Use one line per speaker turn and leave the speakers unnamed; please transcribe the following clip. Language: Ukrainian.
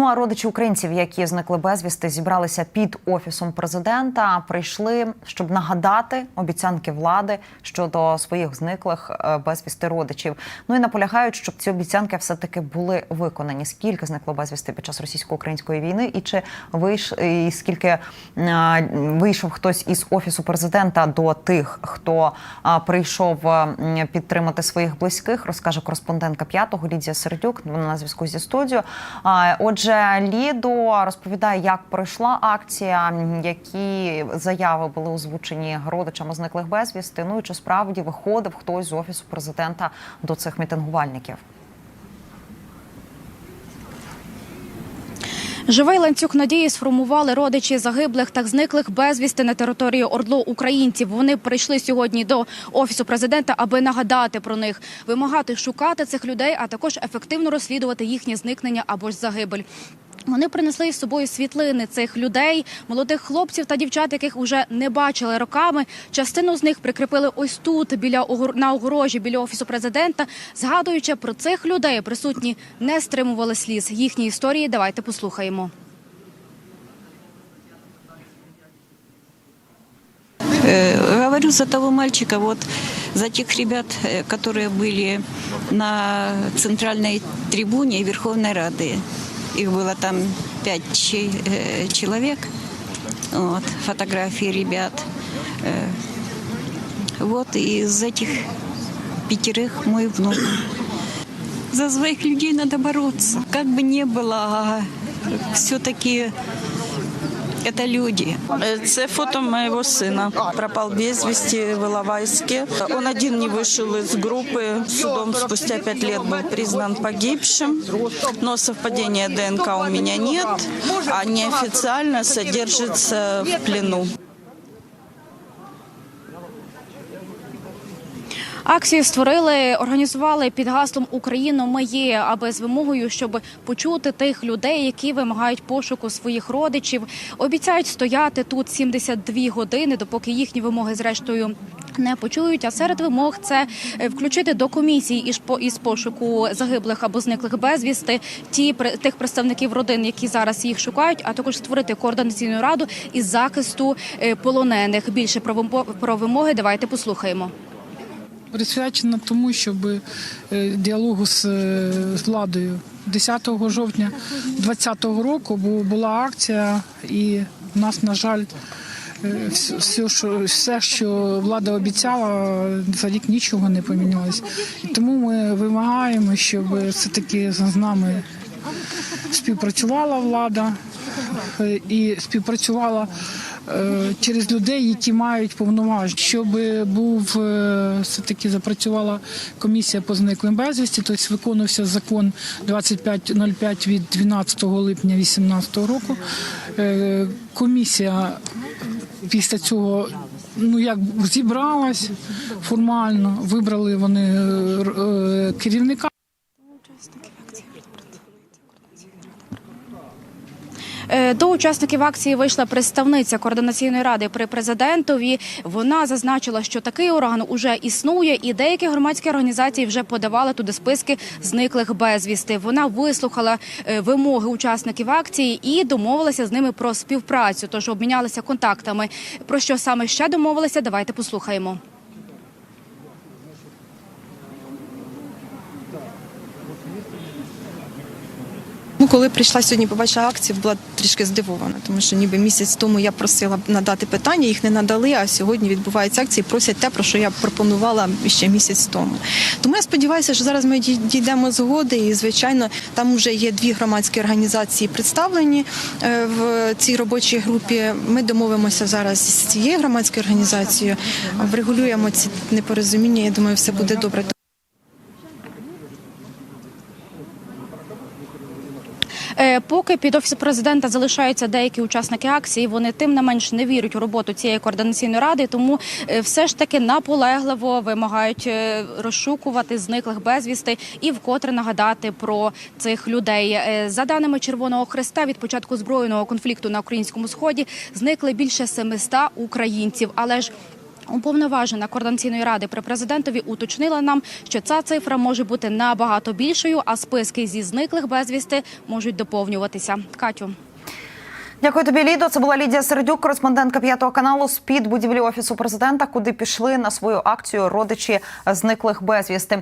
Ну а родичі українців, які зникли безвісти, зібралися під офісом президента. Прийшли, щоб нагадати обіцянки влади щодо своїх зниклих е, безвісти родичів. Ну і наполягають, щоб ці обіцянки все таки були виконані. Скільки зникло безвісти під час російсько-української війни, і чи вийш і скільки е, вийшов хтось із офісу президента до тих, хто е, прийшов підтримати своїх близьких, розкаже кореспондентка п'ятого Лідія Сердюк. Вона на зв'язку зі студією. А, Отже, Лідо розповідає, як пройшла акція, які заяви були озвучені родичами зниклих безвісти. Ну і чи справді виходив хтось з офісу президента до цих мітингувальників.
Живий ланцюг надії сформували родичі загиблих та зниклих безвісти на території Ордло українців. Вони прийшли сьогодні до офісу президента, аби нагадати про них, вимагати шукати цих людей, а також ефективно розслідувати їхнє зникнення або ж загибель. Вони принесли із собою світлини цих людей, молодих хлопців та дівчат, яких уже не бачили роками. Частину з них прикріпили ось тут, біля огор- на огорожі, біля офісу президента. Згадуючи про цих людей, присутні не стримували сліз. Їхні історії давайте послухаємо.
Э, Говорю за того мальчика, вот за тех ребят, э, которые были на центральной трибуне Верховной Рады. Их было там пять че- э, человек. Вот, фотографии ребят. Э, Вот из этих пятерых мой внук. За своих людей надо бороться. Как бы ни было, все-таки это люди.
Э, Це фото моего сына. Пропал без вести в Иловайске. Он один не вышел из группы. Судом спустя пять лет был признан погибшим. Но совпадения ДНК у меня нет. А неофициально содержится в плену.
Акцію створили, організували під гаслом Україно ми є, аби з вимогою, щоб почути тих людей, які вимагають пошуку своїх родичів. Обіцяють стояти тут 72 години, допоки їхні вимоги зрештою. Не почують, а серед вимог це е, включити до комісії із по- із пошуку загиблих або зниклих безвісти ті тих представників родин, які зараз їх шукають, а також створити координаційну раду із захисту е, полонених. Більше про вимоги давайте послухаємо.
Присвячена тому, щоб е, діалогу з, е, владою 10 жовтня 2020 року була акція, і в нас, на жаль, е, все, що, все, що влада обіцяла, за рік нічого не помінялось. І тому ми вимагаємо, щоб все-таки з нами співпрацювала влада і співпрацювала через людей, які мають повноваження, щоб був е, все таки запрацювала комісія по зниклим безвісті, тобто виконувався закон 2505 від 12 липня 2018 року. Е, Комісія після цього. Ну, як зібралась формально, вибрали вони е, е, керівника.
До учасників акції вийшла представниця координаційної ради при президентові. Вона зазначила, що такий орган уже існує, і деякі громадські організації вже подавали туди списки зниклих безвісти. Вона вислухала е, вимоги учасників акції і домовилася з ними про співпрацю. Тож обмінялися контактами. Про що саме ще домовилися? Давайте послухаємо.
Коли прийшла сьогодні, побачила акцію, була трішки здивована, тому що ніби місяць тому я просила надати питання, їх не надали. А сьогодні відбуваються акції, просять те, про що я пропонувала ще місяць тому. Тому я сподіваюся, що зараз ми дій- дійдемо згоди, і звичайно, там вже є дві громадські організації представлені е, в цій робочій групі. Ми домовимося зараз з цією громадською організацією, врегулюємо ці непорозуміння. Я думаю, все буде добре.
Поки під офісом президента залишаються деякі учасники акції, вони тим не менш не вірять у роботу цієї координаційної ради, тому е, все ж таки наполегливо вимагають е, розшукувати зниклих безвісти і вкотре нагадати про цих людей. Е, За даними Червоного Хреста, від початку збройного конфлікту на українському сході зникли більше 700 українців, але ж Уповноважена координаційної ради при президентові уточнила нам, що ця цифра може бути набагато більшою, а списки зі зниклих безвісти можуть доповнюватися. Катю.
Дякую тобі, Лідо. Це була Лідія Середюк, кореспондентка п'ятого каналу з під будівлі офісу президента, куди пішли на свою акцію родичі зниклих безвісти.